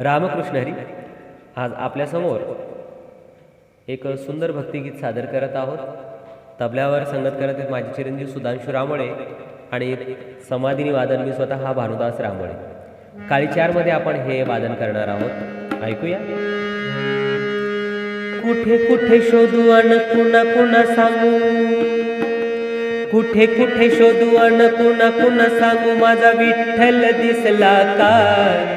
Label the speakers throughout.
Speaker 1: रामकृष्ण हरी आज आपल्यासमोर एक सुंदर भक्तिगीत सादर करत आहोत. तबल्यावर संगत करत आहेत माझे चिरंजीव सुधांशू रामळे आणि समाधिनी वादन मी स्वतः हा भानुदास रामळे. काळी चारमध्ये आपण हे वादन करणार आहोत. ऐकूया. कुठे कुठे शोधू अन कुणा कुणा सांगू? कुठे कुठे शोधू अन कुणा कुणा सांगू? माझा विठ्ठल दिसला का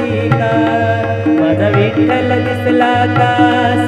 Speaker 1: माझा विठ्ठल दिसला का?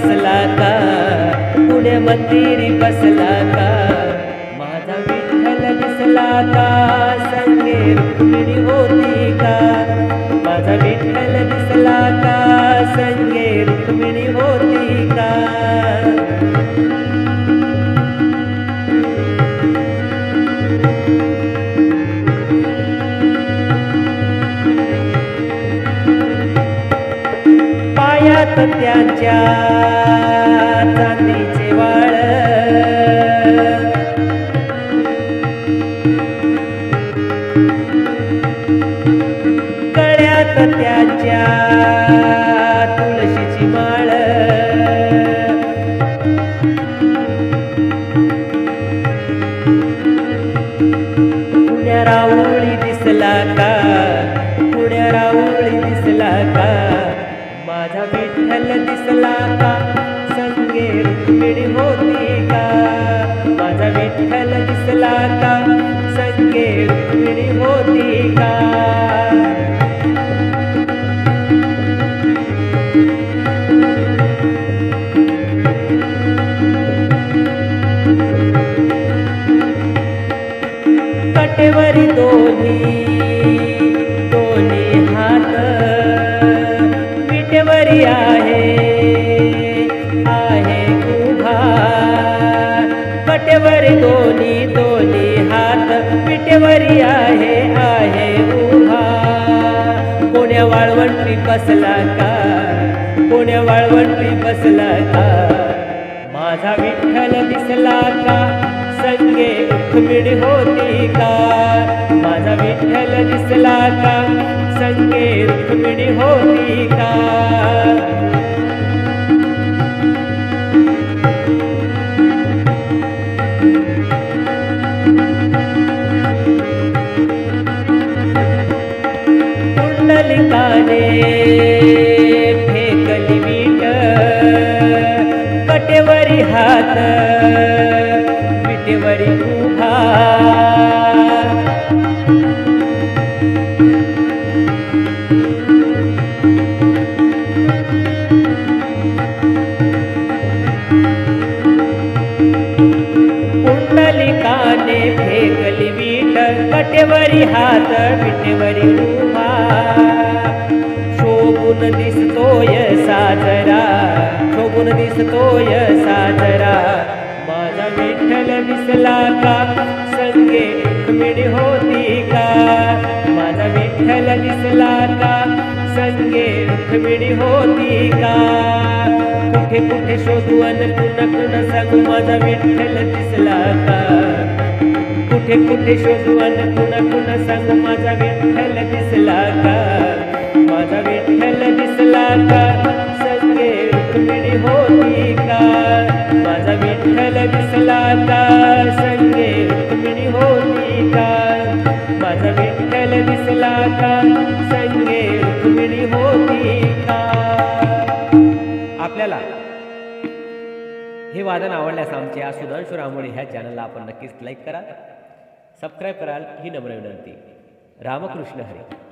Speaker 1: बसला का पुण्या मंदिरी बसला का माझा विठ्ठल दिसला का संगे रुक्मिणी होती का माझा विठ्ठल दिसला का संगे रुक्मिणी होती का त्यांच्या चांदीचे वाळ. कळ्यात त्याच्या तुळशीची माळ. पुण्या राऊळी दिसला का? पुण्या राऊळी दिसला का? माझा विठ्ठल दिसला का? वाटेवरी दोन्ही दोन्ही हात विटेवरी आहे आहे उभा. कटेवरी दोन्ही दोन्ही हात विटेवरी आहे आहे उभा. कोण्या वाळवंटी बसला का? कोण्या वाळवंटी बसला का? माझा विठ्ठल दिसला का? संगे रुक्मिणी होती का माझा विठ्ठल दिसला का संगे रुक्मिणी होती का कुंडलिकाने कटेवरी हात विटेवरी उभा शोभून दिसतोय साजरा शोभून दिसतोय साजरा. माझा विठ्ठल दिसला का? संगे रुक्मिणी होती का? माझा विठ्ठल दिसला का? संगे रुक्मिणी होती का? कुठे कुठे शोधू अन पुन्हा कुणा सांगू माझा विठ्ठल दिसला का? कुठे कुठे शोधू आणि कुण पुन्हा सांगू माझा विठ्ठल दिसला का माझा विठ्ठल दिसला का सगळे रुक्मिणी होती का? माझा विठ्ठल दिसला का सगळे रुक्मिणी होती का? माझा विठ्ठल दिसला का सगळे रुक्मिणी होती का? आपल्याला हे वादन आवडल्यास आमचे या सुधांशु रामोळी ह्या चॅनलला आपण नक्कीच लाईक करा. सबस्क्राईब कराल ही नम्र विनंती. रामकृष्ण हरी.